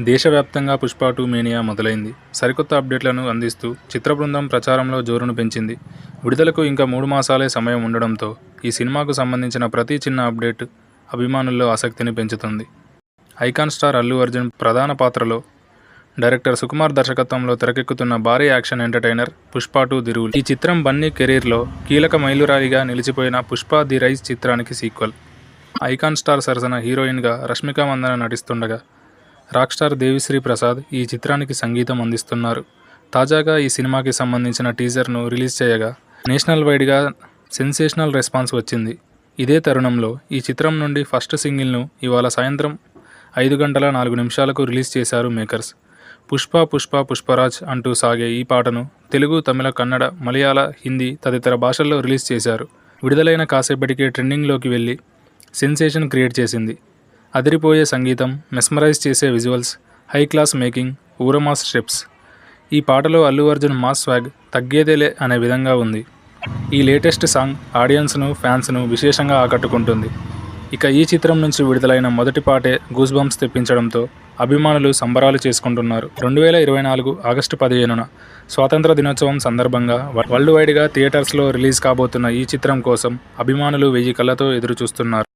దేశవ్యాప్తంగా Pushpa two mania మొదలైంది. సరికొత్త అప్డేట్లను అందిస్తూ చిత్ర బృందం ప్రచారంలో జోరును పెంచింది. విడుదలకు ఇంకా మూడు మాసాలే సమయం ఉండడంతో ఈ సినిమాకు సంబంధించిన ప్రతి చిన్న అప్డేట్ అభిమానుల్లో ఆసక్తిని పెంచుతుంది. ఐకాన్ స్టార్ అల్లు అర్జున్ ప్రధాన పాత్రలో డైరెక్టర్ సుకుమార్ దర్శకత్వంలో తెరకెక్కుతున్న భారీ యాక్షన్ ఎంటర్టైనర్ పుష్ప టూ దిరువులు. ఈ చిత్రం బన్నీ కెరీర్లో కీలక మైలురాయిగా నిలిచిపోయిన పుష్ప ది రైజ్ చిత్రానికి సీక్వెల్. ఐకాన్ స్టార్ సరసన హీరోయిన్గా రష్మిక మందన నటిస్తుండగా రాక్ స్టార్ దేవిశ్రీ ప్రసాద్ ఈ చిత్రానికి సంగీతం అందిస్తున్నారు. తాజాగా ఈ సినిమాకి సంబంధించిన టీజర్ను రిలీజ్ చేయగా నేషనల్ వైడ్గా సెన్సేషనల్ రెస్పాన్స్ వచ్చింది. ఇదే తరుణంలో ఈ చిత్రం నుండి ఫస్ట్ సింగిల్ను ఇవాళ సాయంత్రం ఐదు గంటల నాలుగు నిమిషాలకు రిలీజ్ చేశారు మేకర్స్. పుష్ప పుష్ప పుష్పరాజ్ అంటూ సాగే ఈ పాటను తెలుగు తమిళ కన్నడ మలయాళ హిందీ తదితర భాషల్లో రిలీజ్ చేశారు. విడుదలైన కాసేపటికే ట్రెండింగ్లోకి వెళ్ళి సెన్సేషన్ క్రియేట్ చేసింది. అదిరిపోయే సంగీతం మెస్మరైజ్ చేసే విజువల్స్ హై క్లాస్ మేకింగ్ ఊరమాస్ స్టెప్స్ ఈ పాటలో అల్లు అర్జున్ మాస్ స్వాగ్ తగ్గేదేలే అనే విధంగా ఉంది. ఈ లేటెస్ట్ సాంగ్ ఆడియన్స్ను ఫ్యాన్స్ను విశేషంగా ఆకట్టుకుంటుంది. ఇక ఈ చిత్రం నుంచి విడుదలైన మొదటి పాటే గూస్ బంప్స్ తెప్పించడంతో అభిమానులు సంబరాలు చేసుకుంటున్నారు. రెండు వేల ఇరవై నాలుగు ఆగస్టు పదిహేనున స్వాతంత్ర దినోత్సవం సందర్భంగా వరల్డ్ వైడ్గా థియేటర్స్లో రిలీజ్ కాబోతున్న ఈ చిత్రం కోసం అభిమానులు వెయ్యి కళ్ళతో ఎదురు చూస్తున్నారు